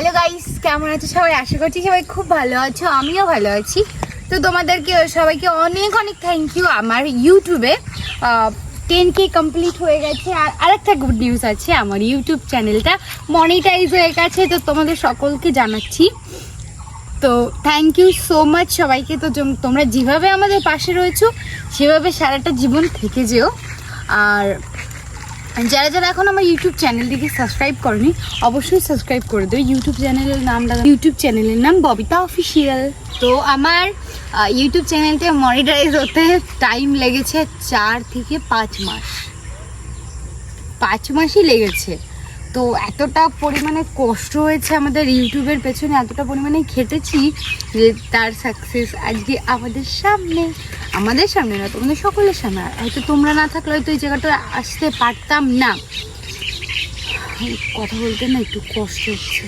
Hello guys কেমন আছো সবাই? আশা করছি সবাই খুব ভালো আছো, আমিও ভালো আছি। তো তোমাদেরকে সবাইকে অনেক অনেক থ্যাংক ইউ আমার ইউটিউবে টেন কে কমপ্লিট হয়ে গেছে। আর আরেকটা গুড নিউজ আছে আমার ইউটিউব চ্যানেলটা মনিটাইজ হয়ে গেছে, তো তোমাদের সকলকে জানাচ্ছি। তো থ্যাংক ইউ সো মাচ সবাইকে। তো তোমরা যেভাবে আমাদের পাশে রয়েছো, সেভাবে সারাটা জীবন থেকে যেও। আর যারা যারা এখন আমার ইউটিউব চ্যানেলটিকে সাবস্ক্রাইব করেনি, অবশ্যই সাবস্ক্রাইব করে দেবে ইউটিউব চ্যানেলের নামটা ইউটিউব চ্যানেলের নাম ববিতা অফিসিয়াল তো আমার ইউটিউব চ্যানেলটা মনিটাইজ হতে টাইম লেগেছে চার থেকে পাঁচ মাস। পাঁচ মাসই লেগেছে। তো এতটা পরিমাণে কষ্ট হয়েছে আমাদের ইউটিউবের পেছনে, এতটা পরিমাণে খেটেছি যে তার সাকসেস আজকে আমাদের সামনে আমাদের সামনে না, তোমাদের সকলের সামনে। হয়তো তোমরা না থাকলে হয়তো এই জায়গাটা আসতে পারতাম না। কথা বলতে না একটু কষ্ট হচ্ছে।